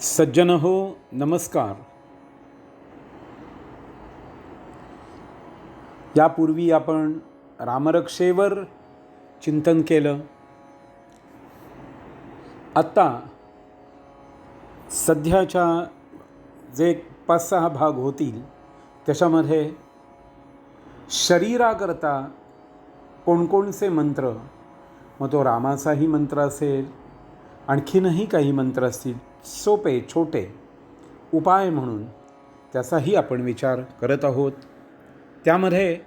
सज्जन हो नमस्कार. यापूर्वी आपण रामरक्षेवर चिंतन केलं. आत्ता सध्याच्या जे पाच सहा भाग होतील त्याच्यामध्ये शरीराकरता कोणकोणचे मंत्र मग तो रामाचाही मंत्र असेल आणखीनही काही मंत्र असतील सोपे छोटे उपाय म्हणून त्याचाही आपण विचार करत आहोत. त्यामध्ये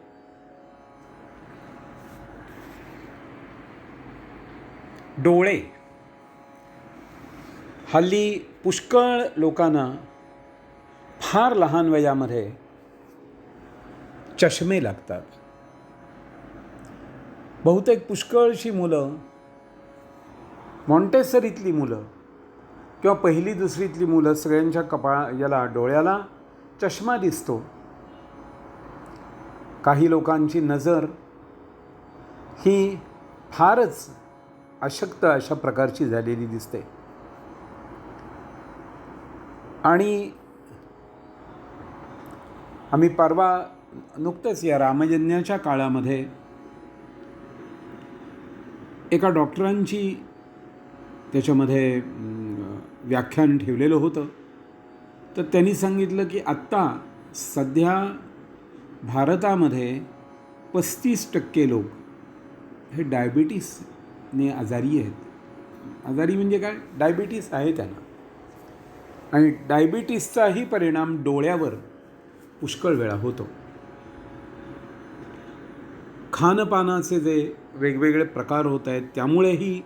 डोळे. हल्ली पुष्कळ लोकांना फार लहान वयामध्ये चष्मे लागतात. बहुतेक पुष्कळशी मुलं मॉन्टेसरीतली मुलं किंवा पहिली दुसरीतली मुलं सगळ्यांच्या कपाळा याला डोळ्याला चष्मा दिसतो. काही लोकांची नजर ही फारच अशक्त अशा प्रकारची झालेली दिसते. आणि आम्ही परवा नुकतंच या रामजन्याच्या काळामध्ये एका डॉक्टरांची त्याच्यामध्ये व्याख्यान ठेवलेलं होतं. तर त्यांनी सांगितलं की आत्ता सध्या भारतामध्ये पस्तीस टक्के लोक हे डायबिटीसने आजारी आहेत. आजारी म्हणजे काय? डायबिटीस आहे त्यांना. आणि डायबिटीसचाही परिणाम डोळ्यावर पुष्कळ वेळा होतो. खानपानाचे जे वेगवेगळे प्रकार होत आहेत त्यामुळेही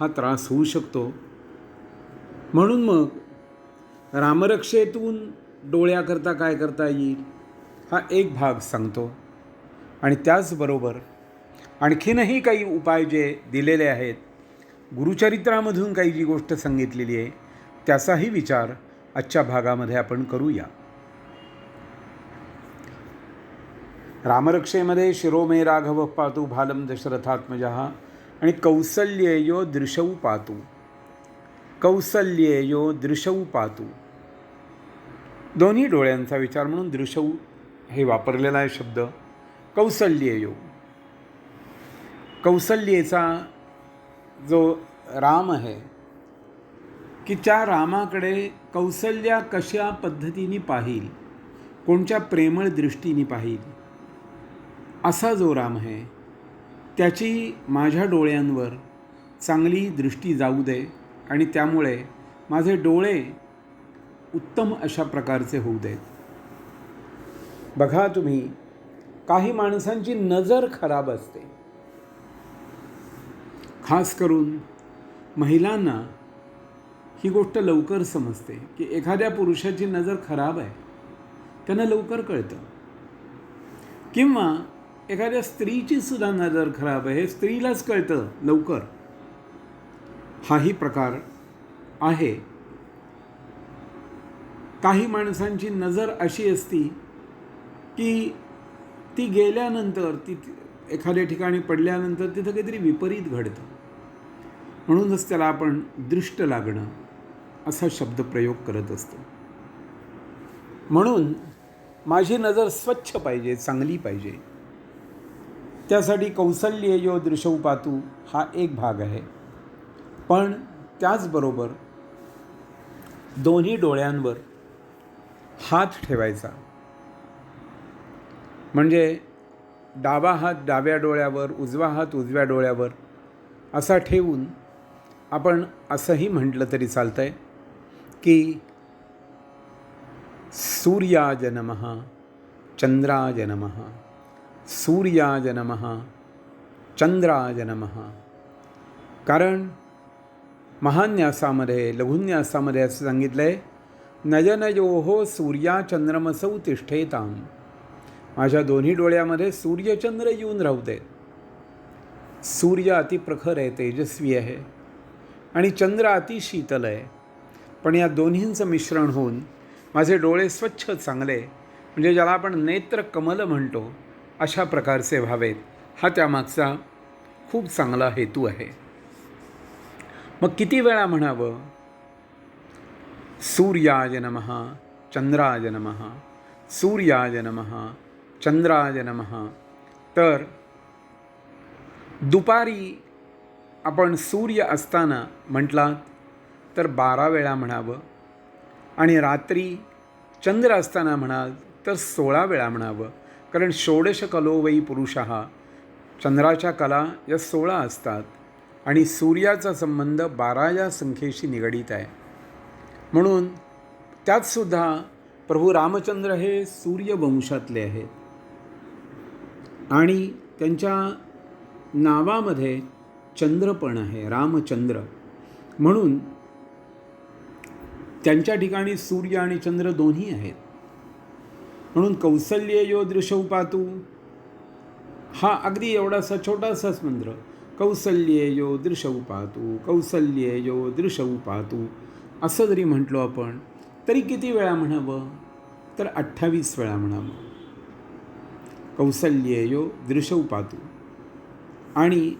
हा त्रास होऊ शकतो. म्हणून मग रामरक्षेतून डोळ्याकरता काय करता येईल हा एक भाग सांगतो. आणि त्याचबरोबर आणखीनही काही उपाय जे दिलेले आहेत गुरुचरित्रामधून काही जी गोष्ट सांगितलेली आहे त्याचाही विचार आजच्या भागामध्ये आपण करूया. रामरक्षेमध्ये शिरोमे राघव पातू भालम दशरथात्मजहा आणि कौसल्येयो दृशवू पातू। कौसल्येयो दृशऊ पातू. दोन्ही डोळ्यांचा विचार म्हणून दृशऊ हे वापरलेला आहे शब्द. कौसल्येयो. कौसल्येचा जो राम आहे की त्या रामाकडे कौसल्या कशा पद्धतीने पाहील? कोणत्या प्रेमळ दृष्टीने पाहील? असा जो राम आहे त्याची माझ्या डोळ्यांवर चांगली दृष्टी जाऊ दे. आणि त्यामुळे माझे डोळे उत्तम अशा प्रकारचे होऊ देत. बघा तुम्ही काही माणसांची नजर खराब असते. खास करून महिलांना ही गोष्ट लवकर समजते की एखाद्या पुरुषाची नजर खराब आहे त्यांना लवकर कळतं. किंवा एखाद्या स्त्रीची सुद्धा नजर खराब आहे हे स्त्रीलाच कळतं लवकर. हाही प्रकार आहे. काही माणसांची नजर अशी असती की ती गेल्यानंतर ती एखाद्या ठिकाणी पडल्यानंतर तिथं काहीतरी विपरीत घडतं. म्हणूनच त्याला आपण दृष्ट लागणं असा शब्द प्रयोग करत असतो. म्हणून माझी नजर स्वच्छ पाहिजे चांगली पाहिजे. त्यासाठी कौसल्य यो दृशौ पातू हा एक भाग आहे. पण त्याचबरोबर दोन्ही डोळ्यांवर हात ठेवायचा. म्हणजे डावा हात डाव्या डोळ्यावर उजवा हात उजव्या डोळ्यावर असा ठेवून आपण असंही म्हटलं तरी चालतं आहे की सूर्याज नमः चंद्राज नमः सूर्याज नमः चंद्राज नमः. कारण महान्यासामध्ये लघुन्यासामध्ये असं सांगितलं आहे नयनयोहो सूर्याचंद्रमसौ तिष्ठेताम माझ्या दोन्ही डोळ्यामध्ये सूर्यचंद्र येऊन राहते सूर्य अतिप्रखर आहे तेजस्वी आहे आणि चंद्र अति शीतल आहे. पण या दोन्हींचं मिश्रण होऊन माझे डोळे स्वच्छ चांगले म्हणजे ज्याला आपण नेत्र कमल म्हणतो अशा प्रकारचे व्हावेत. हा त्यामागचा खूप चांगला हेतू आहे. मग किती वेळा म्हणावं? सूर्याय नम चंद्राय नम सूर्याय नम चंद्राय नम. तर दुपारी आपण सूर्य असताना म्हटलात तर बारा वेळा म्हणावं. आणि रात्री चंद्र असताना म्हणाल तर सोळा वेळा म्हणावं. कारण षोडश कलो वै पुरुष चंद्राच्या कला या सोळा असतात. आणि सूर्याचा संबंध बारा या संख्येशी निगडीत आहे. म्हणून त्यातसुद्धा प्रभू रामचंद्र हे सूर्यवंशातले आहेत. आणि त्यांच्या नावामध्ये चंद्र पण आहे रामचंद्र. म्हणून त्यांच्या ठिकाणी सूर्य आणि चंद्र दोन्ही आहेत. म्हणून कौसल्य यो दृशौ पातू. हा अगदी एवढासा छोटासाच मंत्र. कौसल्ये यो पाहतो कौसल्येयो कौसल्ये पाहतो असं जरी म्हटलो आपण तरी किती वेळा म्हणावं? तर अठ्ठावीस वेळा म्हणावं. कौसल्येयो दृशऊ पाहतो आणि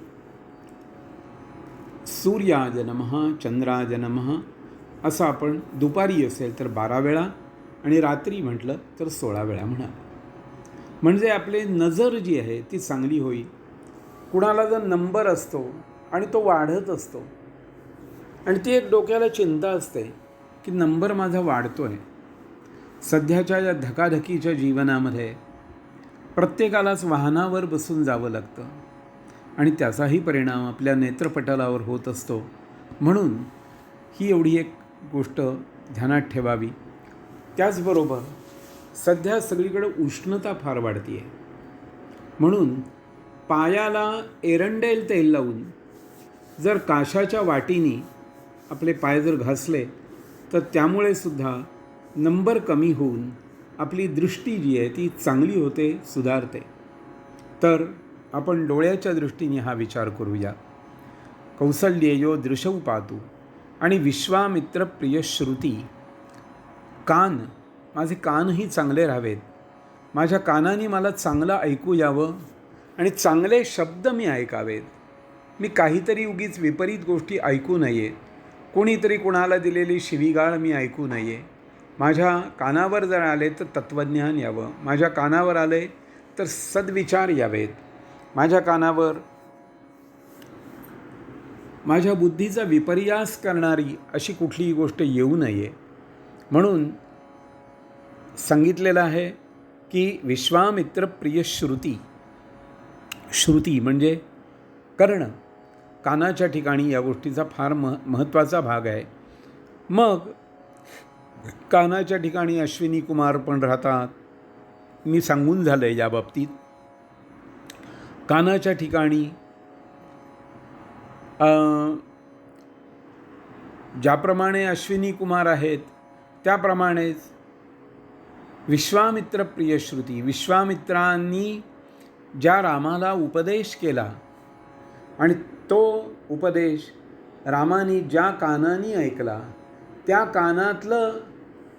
सूर्याज नमः चंद्राज नमः असं आपण दुपारी असेल तर बारा वेळा आणि रात्री म्हटलं तर सोळा वेळा म्हणा म्हणजे आपले नजर जी आहे ती चांगली होईल. कुणाला जर नंबर असतो आणि तो वाढत असतो आणि ती एक डोक्याला चिंता असते की नंबर माझा वाढतो आहे सध्याच्या या धकाधकीच्या जीवनामध्ये प्रत्येकालाच वाहनावर बसून जावं लागतं आणि त्याचाही परिणाम आपल्या नेत्रपटलावर होत असतो. म्हणून ही एवढी एक गोष्ट ध्यानात ठेवावी. त्याचबरोबर सध्या सगळीकडे उष्णता फार वाढती आहे म्हणून पायाला एरंडेल तेल लावून जर काशाच्या वाटीनी आपले पाय जर घासले तर त्यामुळे सुद्धा नंबर कमी होऊन आपली दृष्टी जी आहे ती चांगली होते सुधारते. तर आपण डोळ्याच्या दृष्टीने हा विचार करूया. कौसल्येयो दृशव पातू. आणि विश्वामित्र प्रिय श्रुती कान माझे कानही चांगले राहावेत. माझ्या कानाने मला चांगलं ऐकू यावं. आणि चांगले शब्द मी ऐकावेत. मी काहीतरी उगीच विपरीत गोष्टी ऐकू नये. कोणीतरी कुणाला दिलेली शिवीगाळ मी ऐकू नये. माझ्या कानावर जर आले तर तत्त्वज्ञान यावं. माझ्या कानावर आले तर सद्विचार यावेत. माझ्या कानावर माझ्या बुद्धीचा विपर्यास करणारी अशी कुठलीही गोष्ट येऊ नये. म्हणून सांगितलेलं आहे की विश्वामित्र प्रिय श्रुती. श्रुती म्हणजे कर्ण. कानाच्या ठिकाणी या गोष्टीचा फार मह महत्त्वाचा भाग आहे. मग कानाच्या ठिकाणी अश्विनी कुमार पण राहतात. मी सांगून झालं आहे या बाबतीत. कानाच्या ठिकाणी ज्याप्रमाणे अश्विनी कुमार आहेत त्याप्रमाणेच विश्वामित्र प्रियश्रुती विश्वामित्रांनी ज्या रामाला उपदेश केला आणि तो उपदेश रामाने ज्या कानानी ऐकला त्या कानातलं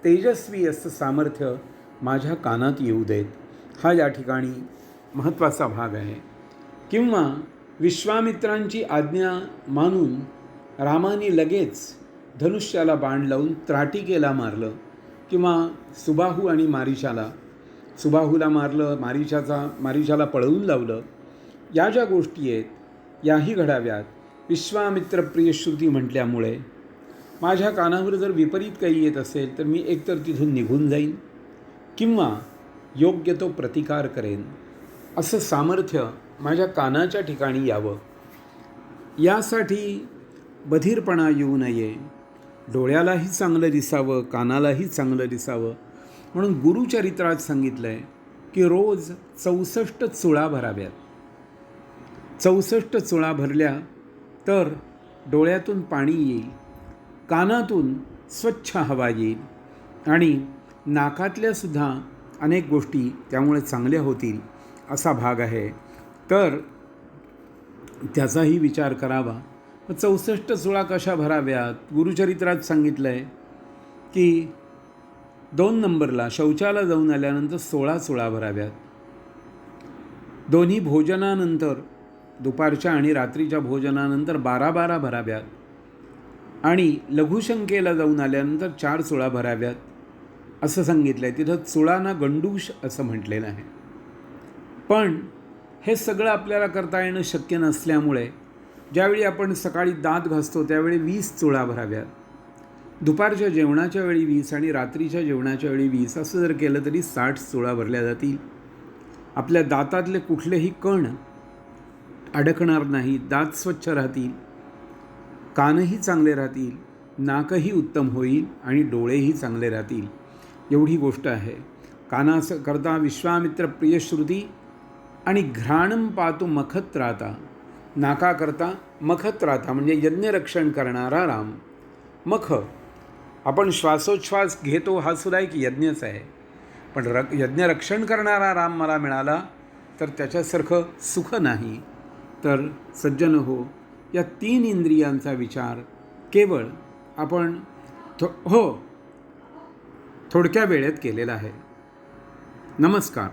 तेजस्वी असं सामर्थ्य माझ्या कानात येऊ देत. हा या ठिकाणी महत्त्वाचा भाग आहे. किंवा विश्वामित्रांची आज्ञा मानून रामाने लगेच धनुष्याला बाण लावून त्राटिकेला मारलं किंवा सुबाहू आणि मारिशाला सुबाहूला मारलं मारिशाचा मारिशाला पळवून लावलं. या ज्या गोष्टी आहेत याही घडाव्यात. विश्वामित्र प्रियश्रुती म्हटल्यामुळे. माझ्या कानावर जर विपरीत काही येत असेल तर मी एकतर तिथून निघून जाईन किंवा योग्य तो प्रतिकार करेन. असं सामर्थ्य माझ्या कानाच्या ठिकाणी यावं. यासाठी बधीरपणा येऊ नये. डोळ्यालाही चांगलं दिसावं कानालाही चांगलं दिसावं. म्हणून गुरुचरित्रात सांगितलं आहे की रोज चौसष्ट चुळा भराव्यात. चौसष्ट चुळा भरल्या तर डोळ्यातून पाणी येईल कानातून स्वच्छ हवा येईल आणि नाकातल्यासुद्धा अनेक गोष्टी त्यामुळे चांगल्या होतील असा भाग आहे. तर त्याचाही विचार करावा. चौसष्ट चुळा कशा भराव्यात? गुरुचरित्रात सांगितलं आहे की दोन नंबरला शौचाला जाऊन आल्यानंतर सोळा सोळा भराव्यात. दोन्ही भोजनानंतर दुपारच्या आणि रात्रीच्या भोजनानंतर बारा बारा भराव्यात. आणि लघुशंकेला जाऊन आल्यानंतर चार चुळा भराव्यात असं सांगितलं आहे तिथं चुळांना गंडूश असं म्हटलेलं आहे. पण हे सगळं आपल्याला करता येणं शक्य नसल्यामुळे ज्यावेळी आपण सकाळी दात घासतो त्यावेळी वीस चुळा भराव्यात. दुपारच्या जेवणाच्या वेळी वीस आणि रात्रीच्या जेवणाच्या वेळी वीस असं जर केलं तरी साठ सोळा भरल्या जातील. आपल्या दातातले कुठलेही कण अडकणार नाही दात स्वच्छ राहतील कानही चांगले राहतील नाकही उत्तम होईल आणि डोळेही चांगले राहतील. एवढी गोष्ट आहे. कानास करता विश्वामित्र प्रियश्रुती आणि घ्राणम पातू मखत राहता नाकाकरता मखत राहता म्हणजे यज्ञरक्षण करणारा राम. मख आपण श्वासोच्छ्वास घेतो हा सुद्धा एक यज्ञच आहे. पण र यज्ञ रक्षण करणारा राम मला मिळाला तर त्याच्यासारखं सुख नाही. तर सज्जन हो या तीन इंद्रियांचा विचार केवळ आपण थो हो थोडक्या वेळेत केलेला आहे. नमस्कार.